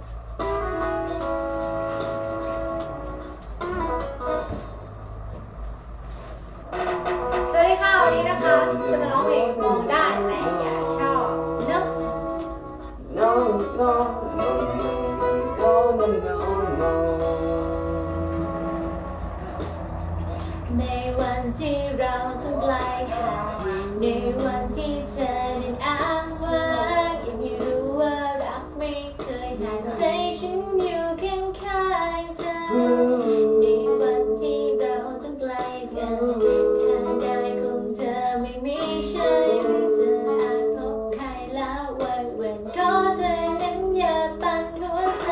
สวัสดีค่ะ วันนี้นะคะ จะมาร้องเพลงมองได้แต่อย่าชอบเนอะ No, no, no, no, no, no, no. ในวันที่เราต้องไกลห่างในวันที่ ในวันที่เราต้องไกลกันถ้าได้คงเธอไม่มีฉันเธออาจพบใครแล้ววันเวันขอเธอนั้นอย่าปั่นหัวใจ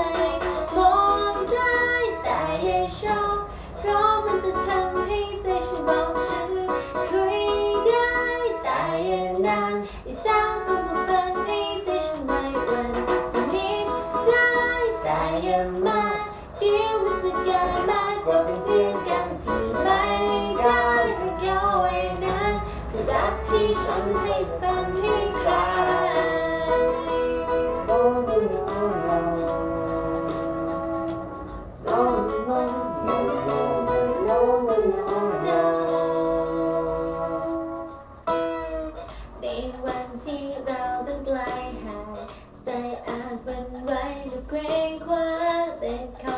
มองได้แต่อย่าชอบเพราะมันจะทำให้ใจฉันบอกฉันคุยได้แต่อย่านานอย่าสร้างความผูกพันให้ใจฉันไว้วันสนิทได้แต่อย่ามา เดี๋ยวมันจะกลายมากกว่าเป็นเพื่อนกันที่ไม่ได้ให้เขาไว้นั้นคือรักที่ฉันให้เป็นให้ใคร No, no, no, no. No, no, no, no, no, no, no. ในวันที่เราต้องไกลห่างใจอาจหวันไหวหรือเกรงขวาแต่เขอ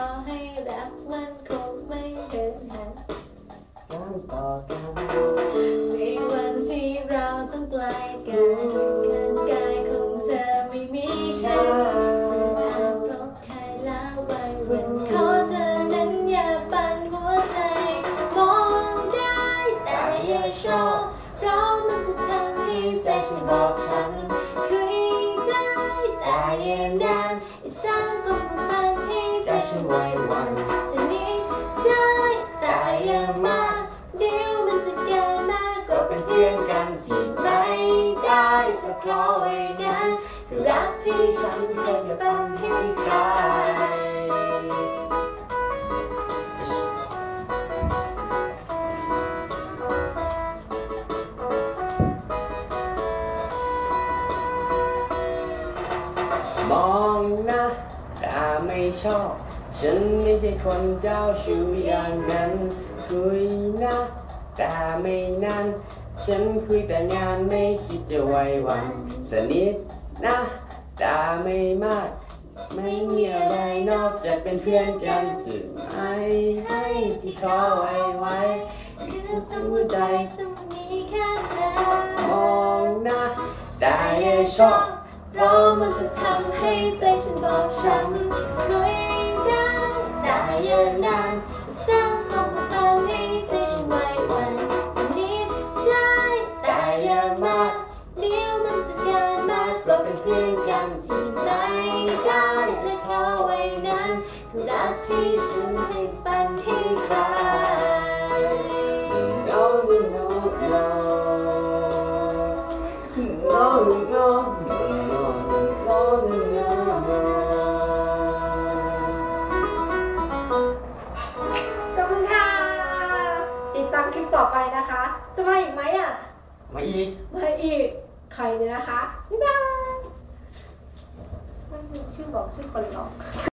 เพราะมันจะทำให้ใจฉันบอกฉันคุยได้แต่อย่านานอย่าสร้างความผูกพันให้ใจฉันไว้วันสนิทได้แต่อย่ามากเดี๋ยวมันจะเกินมากกว่าเป็นเพื่อนกันที่ไม่ได้แต่เพราะไว้นั้นคือรักที่ฉันเคยเป็นให้ใคร ชอบ ฉันไม่ใช่คนเจ้าชู้อย่างนั้น คุยนะแตาไม่นานฉันคุยแต่งานไม่คิดจะไว้วันสนิทนะแตาไม่มาก ไม่มีอะไรนอกจากเป็นเพื่อนกันถึงไม่ให้ที่ขอไว้ไว้คือทั้งหัวใจจะมีแค่เธอมองน้าตาอย่าชอบเพราะมันจะทำให้ใจฉัน บอกฉันคุยได้แต่อย่านานสร้างความผูกพันให้ใจฉันไว้วันจะนิดได้แต่อย่ามากเดี๋ยวมันจะเกินมากกว่าเป็นเพื่อนกันที่ไม่ได้และเขาไว้นั้นคือรักที่ฉันใลิปต่อไปนะคะ จะมาอีกไหมอะ มาอีก มาอีก ใครเนี่ยนะคะ บ๊ายบายไม่มีชื่อบอกชื่อคนหรอก